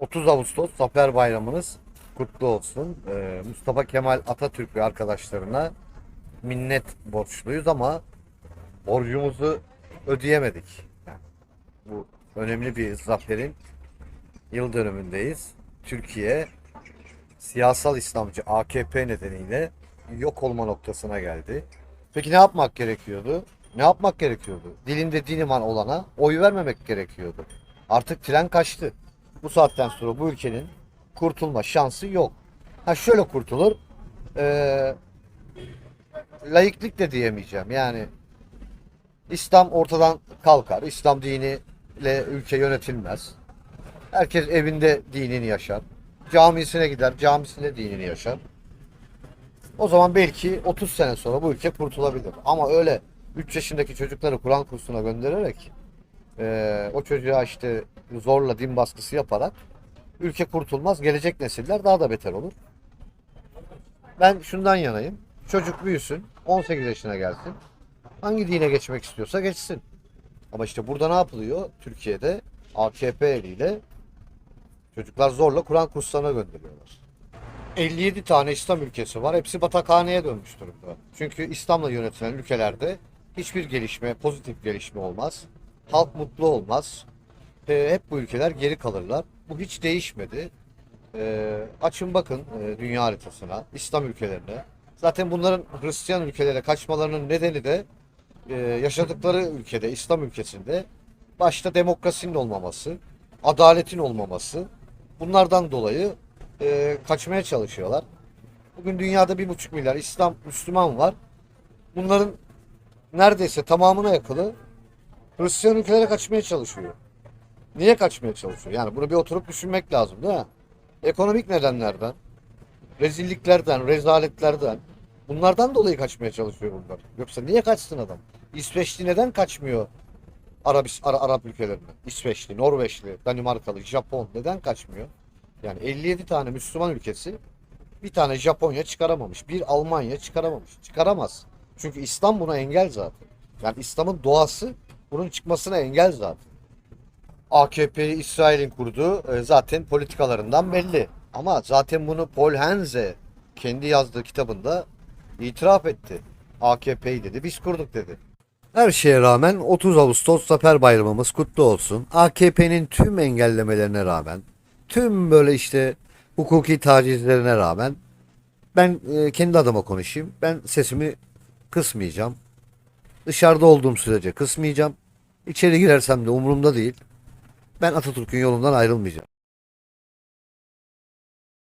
30 Ağustos Zafer Bayramınız kutlu olsun. Ee, Mustafa Kemal Atatürk ve arkadaşlarına minnet borçluyuz ama borcumuzu ödeyemedik. Yani bu önemli bir zaferin yıl dönümündeyiz. Türkiye siyasal İslamcı AKP nedeniyle yok olma noktasına geldi. Peki ne yapmak gerekiyordu? Ne yapmak gerekiyordu? Dilinde din iman olana oy vermemek gerekiyordu. Artık tren kaçtı. Bu saatten sonra bu ülkenin kurtulma şansı yok. Ha şöyle kurtulur. Ee, laiklik de diyemeyeceğim. Yani İslam ortadan kalkar. İslam diniyle ülke yönetilmez. Herkes evinde dinini yaşar. Camisine gider, camisinde dinini yaşar. O zaman belki 30 sene sonra bu ülke kurtulabilir. Ama öyle 3 yaşındaki çocukları Kur'an kursuna göndererek eee, o çocuğa işte zorla din baskısı yaparak ülke kurtulmaz. Gelecek nesiller daha da beter olur. Ben şundan yanayım. Çocuk büyüsün, 18 yaşına gelsin. Hangi dine geçmek istiyorsa geçsin. Ama işte burada ne yapılıyor? Türkiye'de AKP eliyle çocuklar zorla Kur'an kurslarına gönderiyorlar. 57 tane İslam ülkesi var. Hepsi batakhaneye dönmüş durumda. Çünkü İslam'la yönetilen ülkelerde hiçbir gelişme, pozitif gelişme olmaz. Halk mutlu olmaz. Ee, hep bu ülkeler geri kalırlar. Bu hiç değişmedi. Ee, açın bakın e, dünya haritasına, İslam ülkelerine. Zaten bunların Hristiyan ülkelere kaçmalarının nedeni de e, yaşadıkları ülkede, İslam ülkesinde başta demokrasinin olmaması, adaletin olmaması. Bunlardan dolayı e, kaçmaya çalışıyorlar. Bugün dünyada bir buçuk milyar İslam Müslüman var. Bunların neredeyse tamamına yakını Hristiyan ülkelere kaçmaya çalışıyor. Niye kaçmaya çalışıyor? Yani bunu bir oturup düşünmek lazım değil mi? Ekonomik nedenlerden, rezilliklerden, rezaletlerden bunlardan dolayı kaçmaya çalışıyor bunlar. Yoksa niye kaçsın adam? İsveçli neden kaçmıyor Arabis, Ara- Arap ülkelerine? İsveçli, Norveçli, Danimarkalı, Japon neden kaçmıyor? Yani 57 tane Müslüman ülkesi bir tane Japonya çıkaramamış. Bir Almanya çıkaramamış. Çıkaramaz. Çünkü İslam buna engel zaten. Yani İslam'ın doğası bunun çıkmasına engel zaten. AKP'yi İsrail'in kurduğu e, zaten politikalarından belli. Ama zaten bunu Paul Henze kendi yazdığı kitabında itiraf etti. AKP'yi dedi biz kurduk dedi. Her şeye rağmen 30 Ağustos Zafer Bayramımız kutlu olsun. AKP'nin tüm engellemelerine rağmen, tüm böyle işte hukuki tacizlerine rağmen ben e, kendi adıma konuşayım. Ben sesimi kısmayacağım. Dışarıda olduğum sürece kısmayacağım. İçeri girersem de umurumda değil. Ben Atatürk'ün yolundan ayrılmayacağım.